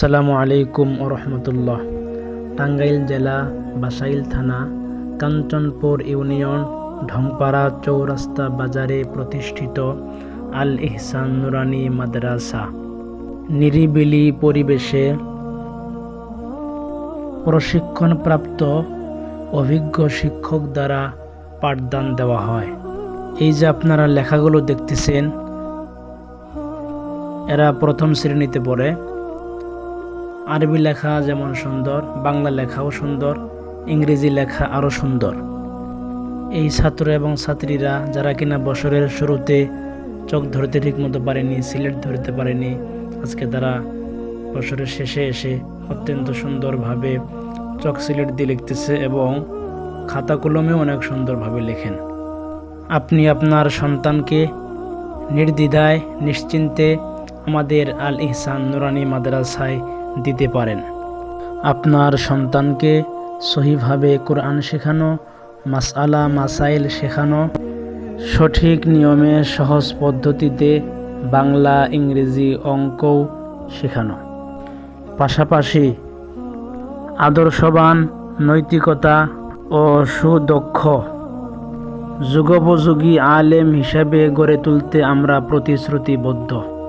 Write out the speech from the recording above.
আসসালামু আলাইকুম ও রহমতুল্লাহ। টাঙ্গাইল জেলা, বাসাইল থানা, কাঞ্চনপুর ইউনিয়ন ঢংপাড়া চৌরাস্তা বাজারে প্রতিষ্ঠিত আল ইহসান নুরানি মাদ্রাসা। নিরিবিলি পরিবেশে প্রশিক্ষণপ্রাপ্ত অভিজ্ঞ শিক্ষক দ্বারা পাঠদান দেওয়া হয়। এই যে আপনারা লেখাগুলো দেখতেছেন, এরা প্রথম শ্রেণীতে পড়ে। আরবি লেখা যেমন সুন্দর, বাংলা লেখাও সুন্দর, ইংরেজি লেখা আরও সুন্দর। এই ছাত্র এবং ছাত্রীরা যারা কিনা বছরের শুরুতে চোখ ধরতে ঠিকমতো পারেনি, সিলেট ধরতে পারেনি, আজকে তারা বছরের শেষে এসে অত্যন্ত সুন্দরভাবে চক সিলেট দিয়ে লিখতেছে এবং খাতা কলমেও অনেক সুন্দরভাবে লেখেন। আপনি আপনার সন্তানকে নির্দ্বিধায়, নিশ্চিন্তে আমাদের আল ইহসান নুরানি মাদ্রাসায় দিতে পারেন। আপনার সন্তানকে সহিভাবে কোরআন শেখানো, মাসআলা, মাসাইল শেখানো, সঠিক নিয়মে সহজ পদ্ধতিতে বাংলা, ইংরেজি অঙ্কও শেখানো। পাশাপাশি আদর্শবান নৈতিকতা ও সুদক্ষ যুগোপযোগী আলেম হিসাবে গড়ে তুলতে আমরা প্রতিশ্রুতিবদ্ধ।